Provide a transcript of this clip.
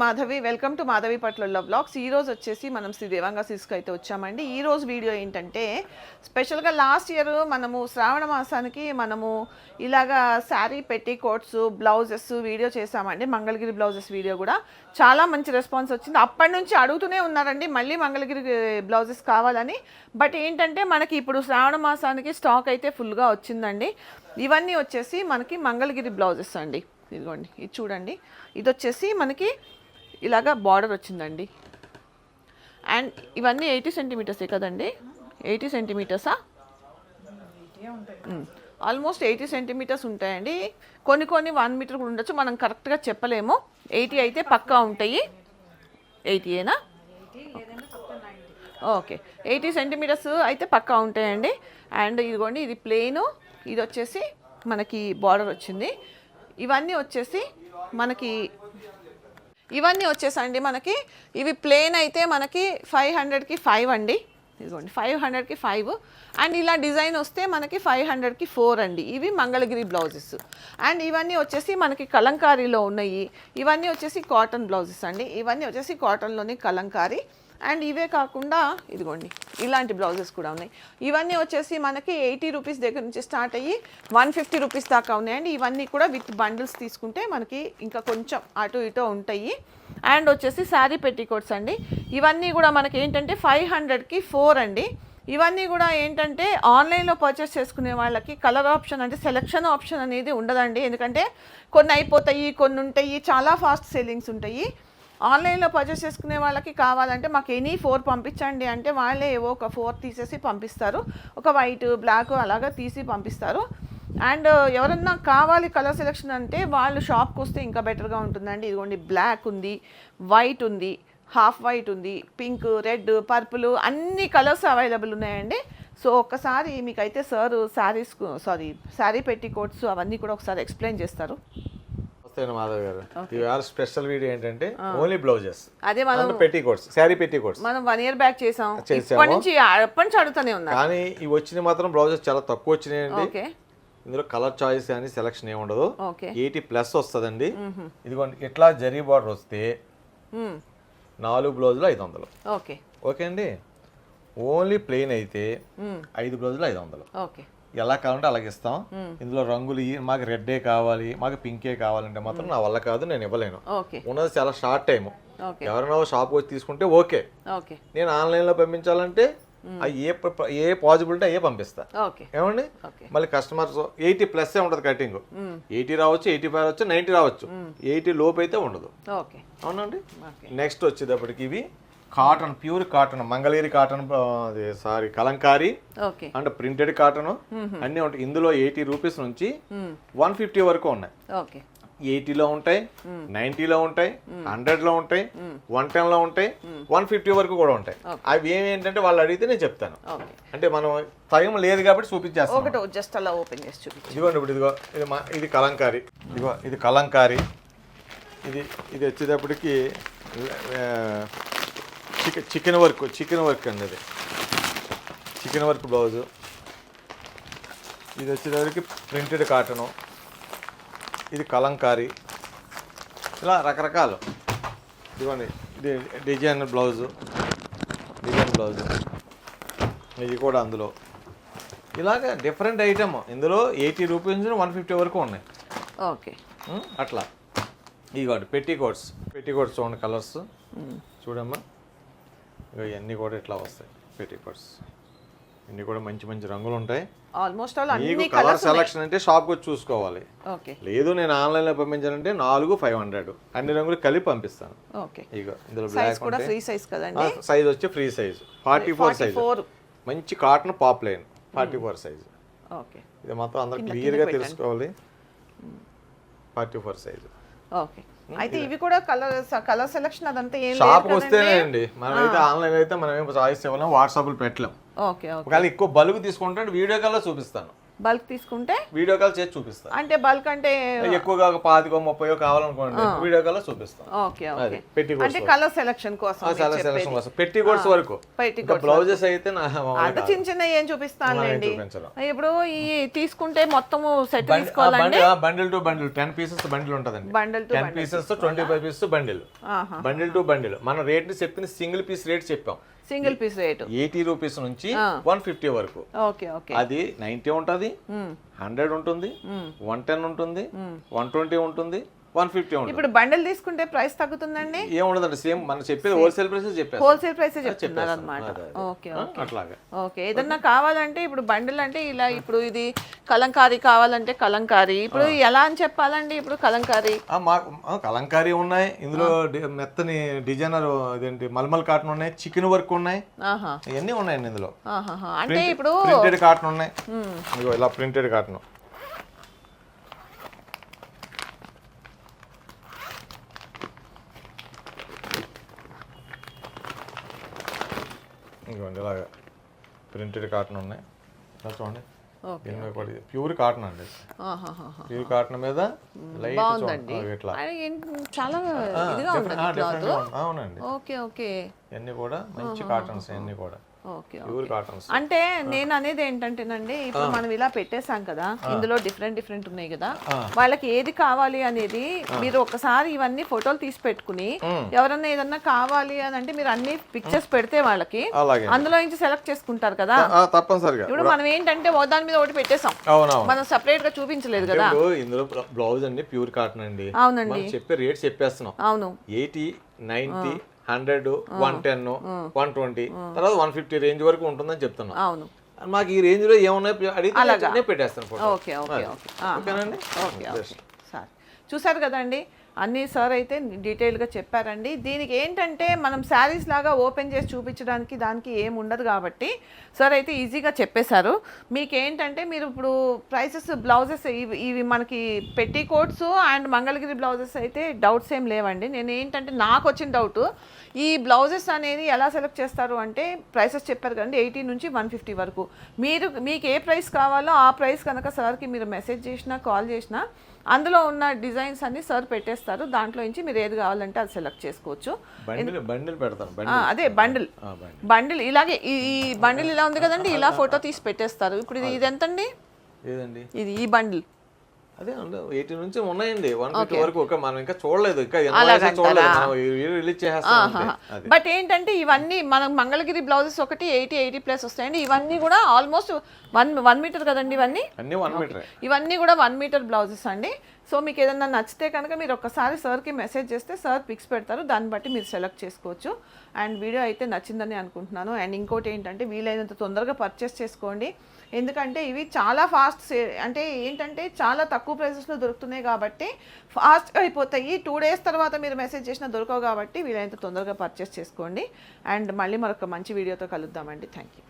Madhavi welcome to Madhavi పట్ల blogs ఈరోజు వచ్చేసి మనం శ్రీ దేవంగా సిస్క్ అయితే వచ్చామండి. ఈ రోజు వీడియో ఏంటంటే స్పెషల్గా లాస్ట్ ఇయర్ మనము శ్రావణ మాసానికి మనము ఇలాగా శారీ పెట్టి కోట్స్ బ్లౌజెస్ వీడియో చేసామండి మంగళగిరి బ్లౌజెస్ వీడియో కూడా. చాలా మంచి రెస్పాన్స్ వచ్చింది. అప్పటి నుంచి అడుగుతూనే ఉన్నారండి మళ్ళీ మంగళగిరి బ్లౌజెస్ కావాలని. బట్ ఏంటంటే మనకి ఇప్పుడు శ్రావణ మాసానికి స్టాక్ అయితే ఫుల్గా వచ్చిందండి. ఇవన్నీ వచ్చేసి మనకి మంగళగిరి బ్లౌజెస్ అండి. ఇదిగోండి ఇది చూడండి. ఇది వచ్చేసి మనకి ఇలాగా బార్డర్ వచ్చిందండి. అండ్ ఇవన్నీ ఎయిటీ సెంటీమీటర్సే కదండి? ఎయిటీ సెంటీమీటర్సా? ఆల్మోస్ట్ ఎయిటీ సెంటీమీటర్స్ ఉంటాయండి. కొన్ని కొన్ని వన్ మీటర్ కూడా ఉండొచ్చు. మనం కరెక్ట్గా చెప్పలేము. ఎయిటీ అయితే పక్కా ఉంటాయి. ఎయిటీయేనా ఓకే. ఎయిటీ సెంటీమీటర్స్ అయితే పక్కా ఉంటాయండి. అండ్ ఇదిగోండి ఇది ప్లెయిన్ ఇది వచ్చేసి మనకి బార్డర్ వచ్చింది. ఇవన్నీ వచ్చేసి మనకి ఇవన్నీ వచ్చేసండి మనకి. ఇవి ప్లేన్ అయితే మనకి ఫైవ్ హండ్రెడ్కి ఫైవ్ అండి. ఇదిగోండి ఫైవ్ హండ్రెడ్కి ఫైవ్ అండ్ ఇలా డిజైన్ వస్తే మనకి ఫైవ్ హండ్రెడ్కి ఫోర్ అండి. ఇవి మంగళగిరి బ్లౌజెస్. అండ్ ఇవన్నీ వచ్చేసి మనకి కలంకారీలో ఉన్నాయి. ఇవన్నీ వచ్చేసి కాటన్ బ్లౌజెస్ అండి. ఇవన్నీ వచ్చేసి కాటన్లోని కలంకారీ. అండ్ ఇవే కాకుండా ఇదిగోండి ఇలాంటి బ్లౌజెస్ కూడా ఉన్నాయి. ఇవన్నీ వచ్చేసి మనకి ఎయిటీ రూపీస్ దగ్గర నుంచి స్టార్ట్ అయ్యి వన్ ఫిఫ్టీ రూపీస్ దాకా ఉన్నాయండి. ఇవన్నీ కూడా విత్ బండిల్స్ తీసుకుంటే మనకి ఇంకా కొంచెం అటు ఇటు ఉంటాయి. అండ్ వచ్చేసి శారీ పెట్టికోట్స్ అండి. ఇవన్నీ కూడా మనకి ఏంటంటే ఫైవ్ హండ్రెడ్కి ఫోర్ అండి. ఇవన్నీ కూడా ఏంటంటే ఆన్లైన్లో పర్చేస్ చేసుకునే వాళ్ళకి కలర్ ఆప్షన్ అంటే సెలెక్షన్ ఆప్షన్ అనేది ఉండదండి. ఎందుకంటే కొన్ని అయిపోతాయి కొన్ని ఉంటాయి చాలా ఫాస్ట్ సెల్లింగ్స్ ఉంటాయి. ఆన్లైన్లో పర్చేస్ చేసుకునే వాళ్ళకి కావాలంటే మాకు ఎనీ ఫోర్ పంపించండి అంటే వాళ్ళే ఏవో ఒక ఫోర్ తీసేసి పంపిస్తారు. ఒక వైట్ బ్లాక్ అలాగా తీసి పంపిస్తారు. అండ్ ఎవరన్నా కావాలి కలర్ సెలెక్షన్ అంటే వాళ్ళు షాప్కి వస్తే ఇంకా బెటర్గా ఉంటుందండి. ఇదిగోండి బ్లాక్ ఉంది వైట్ ఉంది హాఫ్ వైట్ ఉంది పింక్ రెడ్ పర్పుల్ అన్ని కలర్స్ అవైలబుల్ ఉన్నాయండి. సో ఒక్కసారి మీకైతే సార్ శారీస్ సారీ శారీ పెట్టి కోట్స్ అవన్నీ కూడా ఒకసారి ఎక్స్ప్లెయిన్ చేస్తారు. వస్తాను మాధవ్ గారు. ఇవాళ స్పెషల్ వీడియో ఏంటంటే ఓన్లీ బ్లౌజెస్. అదే మనం పెట్టి కోట్స్ శారీ పెట్టి కోట్స్. మనం వన్ ఇయర్ బ్యాక్ చేసాం. ఇప్పటి నుంచి ఎప్పటి నుంచి అడుగుతూనే ఉన్నా కానీ ఇవి వచ్చిన మాత్రం బ్లౌజెస్ చాలా తక్కువ వచ్చినాయండి. ఓకే. ఇందులో కలర్ చాయిస్ కానీ సెలక్షన్ ఏమి ఉండదు. ఎయిటీ ప్లస్ వస్తుందండి. ఇదిగోండి ఇట్లా జరీ బార్డర్ వస్తే. నాలుగు బ్లౌజులు ఐదు వందలు. ఓకే. ఓకే అండి? ఓన్లీ ప్లెయిన్ అయితే. ఐదు బ్లౌజులు ఐదు వందలు. ఓకే. ఎలా కావాలంటే అలాగే ఇస్తాం. ఇందులో రంగులు మాకు రెడ్డే కావాలి మాకు పింకే కావాలంటే మాత్రం నా వల్ల కాదు నేను ఇవ్వలేను. ఉన్నది చాలా షార్ట్ టైం ఎవరైనా షాప్కి వచ్చి తీసుకుంటే ఓకే. నేను ఆన్లైన్లో పంపించాలంటే ఏ ఏ పాజిబిలిటీ అయ్యే పంపిస్తా. ఏమండి? మళ్ళీ కస్టమర్స్ ఎయిటీ ప్లస్ ఉంటుంది కటింగ్ ఎయిటీ రావచ్చు ఎయిటీ ఫైవ్ రావచ్చు నైంటీ రావచ్చు. ఎయిటీ లోపు అయితే ఉండదు. అవునండి? నెక్స్ట్ వచ్చేటప్పటికి ఇవి cotton pure cotton Mangalagiri cotton sari Kalamkari and printed cotton అన్నీ ఉంటాయి. ఇందులో ఎయిటీ రూపీస్ నుంచి. వన్ ఫిఫ్టీ వరకు ఉన్నాయి. ఎయిటీలో ఉంటాయి నైంటీలో ఉంటాయి హండ్రెడ్లో ఉంటాయి వన్ టెన్లో ఉంటాయి వన్ ఫిఫ్టీ వరకు కూడా ఉంటాయి. అవి ఏమి ఏంటంటే వాళ్ళు అడిగితే నేను చెప్తాను. అంటే మనం టైం లేదు కాబట్టి చూపించేస్తాం. ఒకటి జస్ట్ అలా ఓపెన్ చేసి చూపించు. ఇదిగోండి ఇప్పుడు ఇదిగో ఇది మా ఇది కలంకారీ. ఇదిగో ఇది కలంకారీ. ఇది ఇది వచ్చేటప్పటికి చికెన్ చికెన్ వర్క్ చికెన్ వర్క్ అండి ఇది చికెన్ వర్క్ బ్లౌజు. ఇది వచ్చేటప్పటికి ప్రింటెడ్ కాటను. ఇది కలంకారీ. ఇలా రకరకాలు. ఇదిగోండి ఇది డిజైన్ బ్లౌజు. Design blouse. ఇది కూడా అందులో. ఇలాగ డిఫరెంట్ ఐటమ్. ఇందులో ఎయిటీ రూపీస్ వన్ ఫిఫ్టీ వరకు ఉన్నాయి. ఓకే? అట్లా. ఇదిగోండి పెట్టి కోట్స్. పెట్టి కోట్స్ చూడండి కలర్స్. చూడమ్మా. ఇగో ఇవన్నీ కూడా ఇట్లా వస్తాయి పెట్టి కోట్స్ ఇన్ని కూడా మంచి మంచి రంగులు ఉంటాయి ఆల్మోస్ట్ ఆల్ అన్ని కలర్ సెలక్షన్ అంటే షాప్కి వచ్చి చూసుకోవాలి. ఓకే లేదు నేను ఆన్లైన్లో పంపించానంటే నాలుగు ఫైవ్ హండ్రెడ్ అన్ని రంగులు కలిపి పంపిస్తాను. ఓకే ఇగో ఇందులో సైజ్ బ్లాక్ కూడా ఫ్రీ సైజ్ కదండి? సైజ్ వచ్చి free size forty four size మంచి cotton poplin forty four size okay ఇది మాత్రం అందరు క్లియర్గా తెలుసుకోవాలి. ఫార్టీ ఫోర్ సైజ్ ఓకే అయితే ఇవి కూడా కలర్ కలర్ సెలెక్షన్ అదంతా ఏం కదండి? వస్తేనే అండి మనం అయితే ఆన్లైన్ అయితే మనం ఏం చాయిస్ ఇవ్వలేం వాట్సాప్లో పెట్టలేం. Okay okay. ఒకవేళ ఎక్కువ బల్క్ తీసుకుంటే వీడియో కల్లా చూపిస్తాను. బల్క్ తీసుకుంటే వీడియో కాల్ చేసి చూపిస్తాను అంటే బల్క్ అంటే ఎక్కువగా పాతికో ముప్పయో కావాలనుకోండి వీడియో కాల్ చూపిస్తాం. ఓకే పెట్టి అంటే కలర్ సెలక్షన్ కోసం చాలా సెలక్షన్ కోసం. పెట్టి కోట్స్ వరకు. బ్లౌజెస్ అయితే నా అంత చిన్న చిన్న ఏం చూపించడం ఇప్పుడు ఈ తీసుకుంటే మొత్తము సెట్ తీసుకోవాలండి. Bundle to bundle. Ten pieces bundle ఉంటదండి. Bundle to ten pieces twenty five pieces bundle. Bundle to bundle. మన రేట్ని చెప్పింది సింగిల్ పీస్ రేట్ చెప్పాం. Single piece rate. Eighty rupees నుంచి వన్ ఫిఫ్టీ వరకు. Okay okay. అది నైన్టీ ఉంటది హండ్రెడ్ ఉంటుంది వన్ టెన్ ఉంటుంది వన్ ట్వంటీ ఉంటుంది వన్ ఫిఫ్టీ ఇప్పుడు బండల్ తీసుకుంటే ప్రైస్ తగ్గుతుందండి? ఏముండదండి సేమ్ మనం చెప్పేది హోల్సేల్ ప్రైసెస్ చెప్పేస్తాం. హోల్సేల్ ప్రైస్ చెప్తున్నారు అనమాట. ఓకే అట్లాగా. ఓకే ఏదన్నా కావాలంటే ఇప్పుడు బండిల్ అంటే ఇలా ఇప్పుడు ఇది కలంకారీ కావాలంటే కలంకారీ. ఇప్పుడు ఎలా అని చెప్పాలండి ఇప్పుడు కలంకారీ? కలంకారీ ఉన్నాయి. ఇందులో మెత్తని డిజైనర్ ఇదేంటి మల్మల్ కాటన్ ఉన్నాయి చికెన్ వర్క్ ఉన్నాయి. ఆహా. ఇవన్నీ ఉన్నాయండి ఇందులో. అంటే ఇప్పుడు ప్రింటెడ్ కాటన్ ఉన్నాయి. ఇదిగో ఇలా ప్రింటెడ్ కాటన్. ఇదిగోండి ఇలాగా ప్రింటెడ్ కాటన్ ఉన్నాయి. ఇలా చూడండి. ప్యూర్ కాటన్ అండి. ప్యూర్ కాటన్ మీద లైట్ ఇట్లా. చాలా. అవునండి. Okay okay. ఇవన్నీ కూడా మంచి కాటన్స్ అన్ని కూడా. అంటే నేను అనేది ఏంటంటేనండి ఇప్పుడు మనం ఇలా పెట్టేశాం కదా ఇందులో డిఫరెంట్ డిఫరెంట్ ఉన్నాయి కదా వాళ్ళకి ఏది కావాలి అనేది మీరు ఒకసారి ఇవన్నీ ఫోటోలు తీసి పెట్టుకుని ఎవరన్నా ఏదన్నా కావాలి అని అంటే మీరు అన్ని పిక్చర్స్ పెడితే వాళ్ళకి అందులో నుంచి సెలెక్ట్ చేసుకుంటారు కదా. తప్పనిసరిగా. ఇప్పుడు మనం ఏంటంటే ఓ దాని మీద ఒకటి అవునవును. మనం సపరేట్గా చూపించలేదు కదా. ఇందులో బ్లౌజ్ అండి ప్యూర్ కాటన్ అండి. అవునండి. చెప్పే రేట్ చెప్పేస్తున్నాం. అవును. Eighty ninety hundred one ten one twenty తర్వాత వన్ ఫిఫ్టీ రేంజ్ వరకు ఉంటుందని చెప్తున్నాం. అవును. మాకు ఈ రేంజ్లో ఏమున్నాయి అడిగితే పెట్టేస్తాను ఫోటో. Okay okay okay. ఆ, ఓకేనండి? Okay okay. సార్. చూసారు కదండి? అన్నీ సార్ అయితే డీటెయిల్గా చెప్పారండి. దీనికి ఏంటంటే మనం శారీస్ లాగా ఓపెన్ చేసి చూపించడానికి దానికి ఏం ఉండదు కాబట్టి సార్ అయితే ఈజీగా చెప్పేశారు. మీకు ఏంటంటే మీరు ఇప్పుడు ప్రైసెస్ బ్లౌజెస్ ఇవి ఇవి మనకి పెట్టి కోట్స్ అండ్ మంగళగిరి బ్లౌజెస్ అయితే డౌట్స్ ఏం లేవండి. నేను ఏంటంటే నాకు వచ్చిన డౌట్ ఈ బ్లౌజెస్ అనేది ఎలా సెలెక్ట్ చేస్తారు అంటే ప్రైసెస్ చెప్పారు కదండి ఎయిటీ నుంచి వన్ ఫిఫ్టీ వరకు. మీరు మీకు ఏ ప్రైస్ కావాలో ఆ ప్రైస్ కనుక సార్కి మీరు మెసేజ్ చేసినా కాల్ చేసినా అందులో ఉన్న డిజైన్స్ అన్ని సార్ పెట్టేస్తారు దాంట్లో నుంచి మీరు ఏది కావాలంటే అది సెలెక్ట్ చేసుకోవచ్చు. బండిల్ పెడతాను. అదే బండిల్ బండిల్ ఇలాగే ఈ బండిల్ ఇలా ఉంది కదండి ఇలా ఫోటో తీసి పెట్టేస్తారు. ఇప్పుడు ఇది ఎంతండి? ఇది ఈ బండిల్ అదే ఎయిటీ నుంచి ఉన్నాయండి. వన్ ఫిఫ్టీ వరకు మనం ఇంకా చూడలేదు. ఇంకా రిలీజ్ చేసేస్తాం బట్ ఏంటంటే ఇవన్నీ మనం మంగళగిరి బ్లౌజెస్ ఒకటి ఎయిటీ ఎయిటీ ప్లస్ వస్తాయండి. ఇవన్నీ కూడా ఆల్మోస్ట్ వన్ వన్ మీటర్ కదండి ఇవన్నీ? అన్ని వన్ మీటర్ ఇవన్నీ కూడా వన్ మీటర్ బ్లౌజెస్ అండి. సో మీకు ఏదైనా నచ్చితే కనుక మీరు ఒక్కసారి సార్కి మెసేజ్ చేస్తే సార్ పిక్స్ పెడతారు. దాన్ని బట్టి మీరు సెలెక్ట్ చేసుకోవచ్చు. అండ్ వీడియో అయితే నచ్చిందని అనుకుంటున్నాను. అండ్ ఇంకోటి ఏంటంటే వీలైనంత తొందరగా పర్చేస్ చేసుకోండి. ఎందుకంటే ఇవి చాలా ఫాస్ట్ సే అంటే ఏంటంటే చాలా తక్కువ ప్రైసెస్లో దొరుకుతున్నాయి కాబట్టి ఫాస్ట్ అయిపోతాయి. టూ డేస్ తర్వాత మీరు మెసేజ్ చేసినా దొరకవు కాబట్టి వీలైనంత తొందరగా పర్చేస్ చేసుకోండి. అండ్ మళ్ళీ మరొక మంచి వీడియోతో కలుద్దామండి. Thank you.